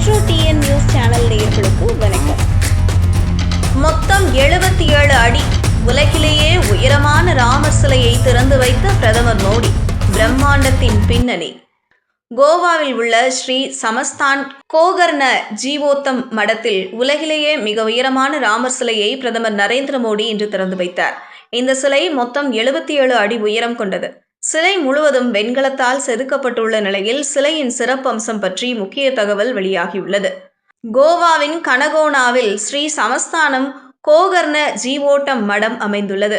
Metro TN news channel நேயர்களுக்கு வணக்கம். மொத்தம் எழுபத்தி ஏழு அடி உலகிலேயே உயரமான ராமர் சிலையை திறந்து வைத்த பிரதமர் மோடி பிரம்மாண்டத்தின் பின்னணி. கோவாவில் உள்ள ஸ்ரீ சமஸ்தான் கோகர்ண ஜீவோத்தம் மடத்தில் உலகிலேயே மிக உயரமான ராமர் சிலையை பிரதமர் நரேந்திர மோடி இன்று திறந்து வைத்தார். இந்த சிலை மொத்தம் எழுபத்தி ஏழு அடி உயரம் கொண்டது. சிலை முழுவதும் வெண்கலத்தால் செதுக்கப்பட்டுள்ள நிலையில் சிலையின் சிறப்பம்சம் பற்றி முக்கிய தகவல் வெளியாகியுள்ளது. கோவாவின் கனகோனாவில் ஸ்ரீ சமஸ்தானம் கோகர்ண ஜீவோட்டம் மடம் அமைந்துள்ளது.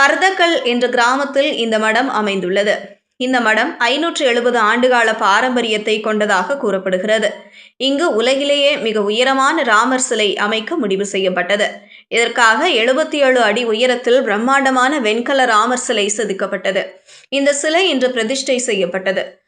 பர்தக்கல் என்ற கிராமத்தில் இந்த மடம் அமைந்துள்ளது. இந்த மடம் ஐநூற்று எழுபது ஆண்டுகால பாரம்பரியத்தை கொண்டதாக கூறப்படுகிறது. இங்கு உலகிலேயே மிக உயரமான ராமர் சிலை அமைக்க முடிவு செய்யப்பட்டது. இதற்காக எழுபத்தி ஏழு அடி உயரத்தில் பிரம்மாண்டமான வெண்கல ராமர் சிலை செதுக்கப்பட்டது. இந்த சிலை இன்று பிரதிஷ்டை செய்யப்பட்டது.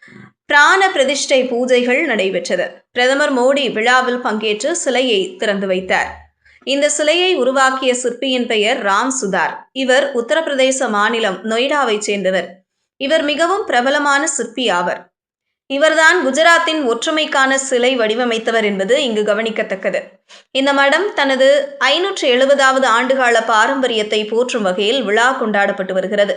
பிராண பிரதிஷ்டை பூஜைகள் நடைபெற்றது. பிரதமர் மோடி விழாவில் பங்கேற்று சிலையை திறந்து வைத்தார். இந்த சிலையை உருவாக்கிய சிற்பியின் பெயர் ராம் சுதார். இவர் உத்தரப்பிரதேச மாநிலம் நொய்டாவைச் சேர்ந்தவர். இவர் மிகவும் பிரபலமான சிற்பி ஆவர். இவர்தான் குஜராத்தின் ஒற்றுமைக்கான சிலை வடிவமைத்தவர் என்பது இங்கு கவனிக்கத்தக்கது. இந்த மடம் தனது ஐநூற்று எழுபதாவது ஆண்டுகால பாரம்பரியத்தை போற்றும் வகையில் விழா கொண்டாடப்பட்டு வருகிறது.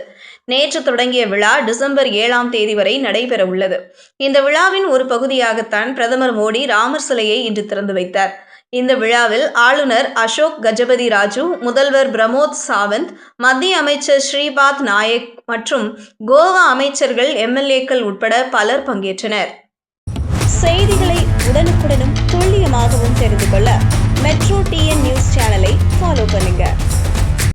நேற்று தொடங்கிய விழா டிசம்பர் ஏழாம் தேதி வரை நடைபெற உள்ளது. இந்த விழாவின் ஒரு பகுதியாகத்தான் பிரதமர் மோடி ராமர் சிலையை இன்று திறந்து வைத்தார். இந்த விழாவில் ஆளுநர் அசோக் கஜபதி ராஜு முதல்வர் பிரமோத் சாவந்த் மத்திய அமைச்சர் ஸ்ரீபாத் நாயக் மற்றும் கோவா அமைச்சர்கள் எம்எல்ஏக்கள் உட்பட பலர் பங்கேற்றனர். செய்திகளை உடனுக்குடனும் துல்லியமாகவும் தெரிந்து கொள்ள மெட்ரோ டிஎன் நியூஸ் சேனலை ஃபாலோ பண்ணுங்கள்